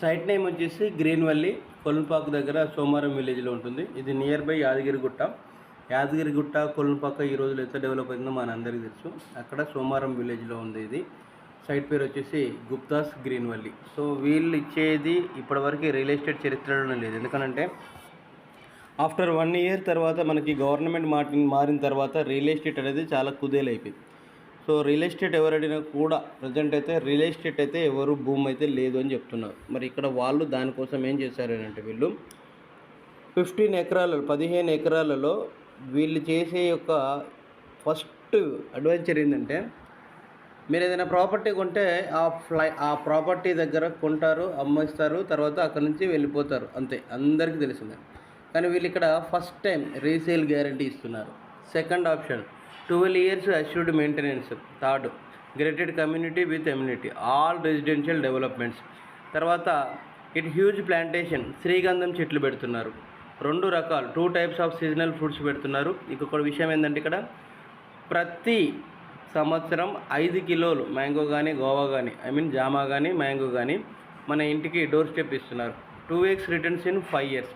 Site name వచ్చేసి green valley దగ్గర సోమారం విలేజ్లో ఉంటుంది. ఇది నియర్ బై యాదగిరిగుట్ట. యాదగిరిగుట్ట కొలంపాక ఈ రోజులో ఎంత డెవలప్ అయిందో మన అందరికీ తెలుసు. అక్కడ సోమారం విలేజ్లో ఉంది ఇది. సైట్ పేరు వచ్చేసి గుప్తాస్ గ్రీన్వల్లి. సో వీళ్ళు ఇచ్చేది ఇప్పటివరకు రియల్ ఎస్టేట్ చరిత్రలోనే లేదు. ఎందుకంటే ఆఫ్టర్ వన్ ఇయర్ తర్వాత మనకి గవర్నమెంట్ మారి మారిన తర్వాత రియల్ ఎస్టేట్ అనేది చాలా కుదేలైపోయింది. సో రియల్ ఎస్టేట్ ఎవరైనా కూడా ప్రజెంట్ అయితే రియల్ ఎస్టేట్ అయితే ఎవరు భూమి అయితే లేదు అని చెప్తున్నారు. మరి ఇక్కడ వాళ్ళు దానికోసం ఏం చేశారు అంటే వీళ్ళు ఫిఫ్టీన్ ఎకరాలలో పదిహేను ఎకరాలలో వీళ్ళు చేసే యొక్క ఫస్ట్ అడ్వెంచర్ ఏంటంటే మీరు ఏదైనా ప్రాపర్టీ కొంటే ఆ ఫ్లై ఆ ప్రాపర్టీ దగ్గర కొంటారు అమ్మేస్తారు తర్వాత అక్కడి నుంచి వెళ్ళిపోతారు. అంతే అందరికీ తెలిసిందే. కానీ వీళ్ళు ఇక్కడ ఫస్ట్ టైం రీసేల్ గ్యారంటీ ఇస్తున్నారు. Second option twelve years assured maintenance third gated community with amenity all residential developments. తర్వాత ఇట్ హ్యూజ్ ప్లాంటేషన్ శ్రీగంధం చెట్లు పెడుతున్నారు. రెండు రకాలు two types of seasonal fruits పెడుతున్నారు. ఇంకొక విషయం ఏంటంటే ఇక్కడ ప్రతి సంవత్సరం ఐదు కిలోలు మ్యాంగో కానీ గోవా కానీ ఐ మీన్ జామా కానీ మ్యాంగో కానీ మన ఇంటికి డోర్ స్టెప్ ఇస్తున్నారు. Two weeks returns in five years.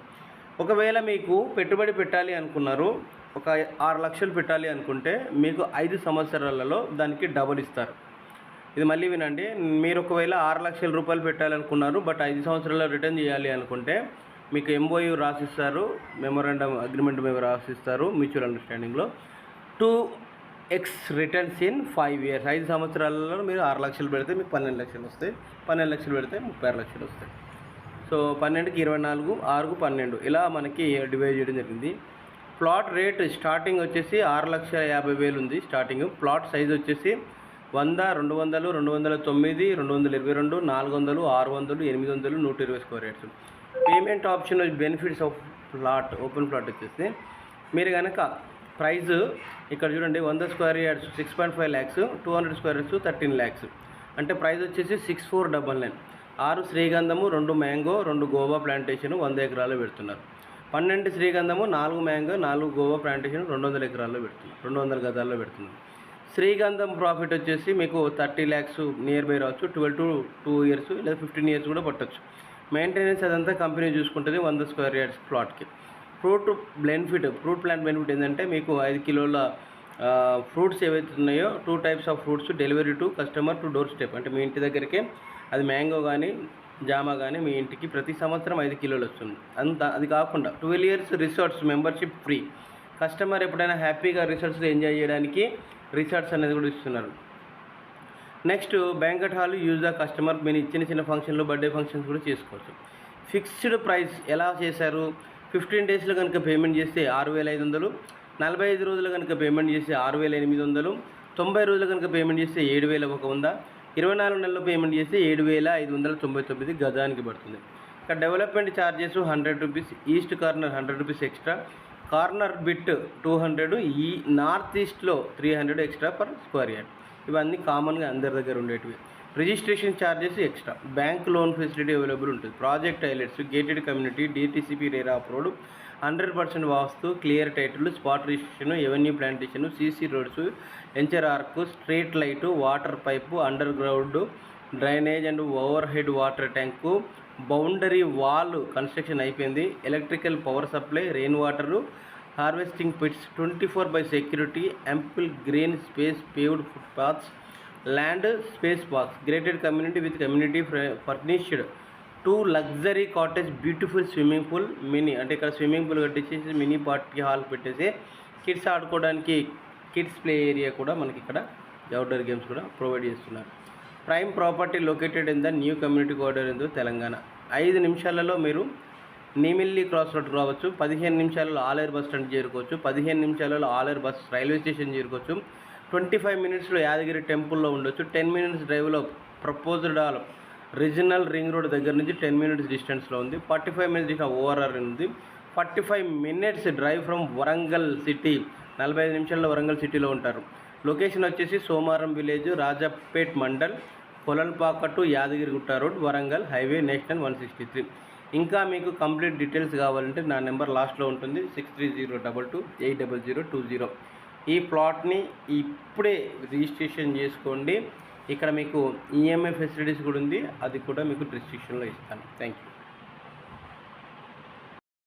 ఒకవేళ మీకు పెట్టుబడి పెట్టాలి అనుకున్నారు ఒక ఆరు లక్షలు పెట్టాలి అనుకుంటే మీకు ఐదు సంవత్సరాలలో దానికి డబుల్ ఇస్తారు. ఇది మళ్ళీ వినండి మీరు ఒకవేళ ఆరు లక్షల రూపాయలు పెట్టాలనుకున్నారు బట్ ఐదు సంవత్సరాల్లో రిటర్న్ చేయాలి అనుకుంటే మీకు ఎంఓయూ రాసిస్తారు మెమోరాండమ్ అగ్రిమెంట్ మీద రాసిస్తారు mutual అండర్స్టాండింగ్లో two X returns in five years ఐదు సంవత్సరాలలో మీరు ఆరు లక్షలు పెడితే మీకు పన్నెండు లక్షలు వస్తాయి. పన్నెండు లక్షలు పెడితే ముప్పై ఆరు లక్షలు వస్తాయి. సో పన్నెండుకి ఇరవై నాలుగు ఆరుకు పన్నెండు. ఇలా మనకి డివైడ్ చేయడం జరిగింది. ప్లాట్ రేట్ స్టార్టింగ్ వచ్చేసి ఆరు లక్షల యాభై వేలు ఉంది స్టార్టింగ్. ప్లాట్ సైజ్ వచ్చేసి వంద రెండు వందలు రెండు వందల తొమ్మిది రెండు వందల ఇరవై రెండు నాలుగు వందలు ఆరు వందలు ఎనిమిది వందలు నూట ఇరవై square yards. Payment option benefits of plot open plot వచ్చేసి మీరు కనుక ప్రైస్ ఇక్కడ చూడండి వంద square yards six point five lakhs two hundred square yards thirteen lakhs. అంటే ప్రైస్ వచ్చేసి సిక్స్ ఫోర్ డబల్ నైన్. ఆరు శ్రీగంధము రెండు మ్యాంగో రెండు గోవా ప్లాంటేషన్ వంద ఎకరాలు పెడుతున్నారు. పన్నెండు శ్రీగంధము నాలుగు మ్యాంగో నాలుగు గోవా ప్లాంటేషన్ రెండు వందల ఎకరాల్లో పెడుతున్నారు రెండు వందల గదాల్లో పెడుతున్నాం శ్రీగంధం ప్రాఫిట్ వచ్చేసి మీకు థర్టీ ల్యాక్స్ నియర్ బై రావచ్చు. ట్వెల్వ్ టు టూ ఇయర్స్ లేదా ఫిఫ్టీన్ ఇయర్స్ కూడా పట్టొచ్చు. మెయింటెనెన్స్ అదంతా కంపెనీ చూసుకుంటుంది వంద square yards ప్లాట్కి. Fruit benefit fruit plant benefit ఏంటంటే మీకు ఐదు కిలోల ఫ్రూట్స్ ఏవైతే ఉన్నాయో two types of fruits delivery to customer to doorstep అంటే మీ ఇంటి దగ్గరికి అది మ్యాంగో కానీ జామాగానే కానీ మీ ఇంటికి ప్రతి సంవత్సరం ఐదు కిలోలు వస్తుంది. అంత అది కాకుండా twelve years resorts membership free. Customer ఎప్పుడైనా హ్యాపీగా రిసార్ట్స్లో ఎంజాయ్ చేయడానికి రిసార్ట్స్ అనేది కూడా ఇస్తున్నారు. Next banquet hall use the customer మీరు చిన్న చిన్న ఫంక్షన్లు బర్త్డే ఫంక్షన్స్ కూడా చేసుకోవచ్చు. ఫిక్స్డ్ ప్రైస్ ఎలా చేశారు? ఫిఫ్టీన్ డేస్లో కనుక పేమెంట్ చేస్తే ఆరు వేల ఐదు వందలు నలభై ఐదు రోజులు కనుక పేమెంట్ చేస్తే ఆరు వేల ఎనిమిది వందలు తొంభై రోజులు కనుక పేమెంట్ చేస్తే ఏడు వేల ఒక వంద ఇరవై నాలుగు నెలల పేమెంట్ చేస్తే ఏడు వేల ఐదు వందల తొంభై తొమ్మిది గజానికి పడుతుంది. ఇక development charges hundred rupees east corner hundred rupees extra corner bit two hundred ఈ నార్త్ ఈస్ట్లో three hundred extra per square yard ఇవన్నీ కామన్గా అందరి దగ్గర ఉండేటివి. Registration charges extra bank loan facility available ఉంటుంది. Project highlights gated community DTCP RERA approved hundred percent vastu clear title spot registration avenue plantation CC roads ఎంచర్ arch street light water pipe underground drainage and overhead water tank boundary wall construction అయిపోయింది. Electrical power supply rain water harvesting pits twenty four by security ample green space paved footpaths land space parks gated community with community furnished two luxury cottage beautiful swimming pool mini అంటే ఇక్కడ swimming pool కట్టించేసి mini party hall పెట్టేసి kids ఆడుకోవడానికి kids play area కూడా మనకి ఇక్కడ outdoor games కూడా provide చేస్తున్నారు. Prime property located in the new community corridor in Telangana. ఐదు నిమిషాలలో మీరు నీమిల్లి క్రాస్ రోడ్ రావచ్చు పదిహేను నిమిషాలలో ఆలేరు బస్ స్టాండ్ చేరుకోవచ్చు పదిహేను నిమిషాలలో ఆలేరు బస్ రైల్వే స్టేషన్ చేరుకోవచ్చు ట్వంటీ ఫైవ్ మినిట్స్లో యాదగిరి టెంపుల్లో ఉండొచ్చు టెన్ మినిట్స్ డ్రైవ్లో proposed all regional ring road దగ్గర నుంచి టెన్ మినిట్స్ డిస్టెన్స్లో ఉంది. Forty five minutes distance ORR ఉంది. Forty five minutes drive from Warangal city నలభై ఐదు నిమిషాల్లో వరంగల్ సిటీలో ఉంటారు. లొకేషన్ వచ్చేసి Somaram village Rajapet mandal Kolanupaka to Yadagirigutta road Warangal highway national one sixty three. ఇంకా మీకు కంప్లీట్ డీటెయిల్స్ కావాలంటే నా నెంబర్ లాస్ట్లో ఉంటుంది six three zero double two eight double zero two zero. ఈ ప్లాట్ని ఇప్పుడే రిజిస్ట్రేషన్ చేసుకోండి. ఇక్కడ మీకు ఈఎంఐ ఫెసిలిటీస్ కూడా ఉంది. అది కూడా మీకు డిస్క్రిప్షన్లో ఇస్తాను. Thank you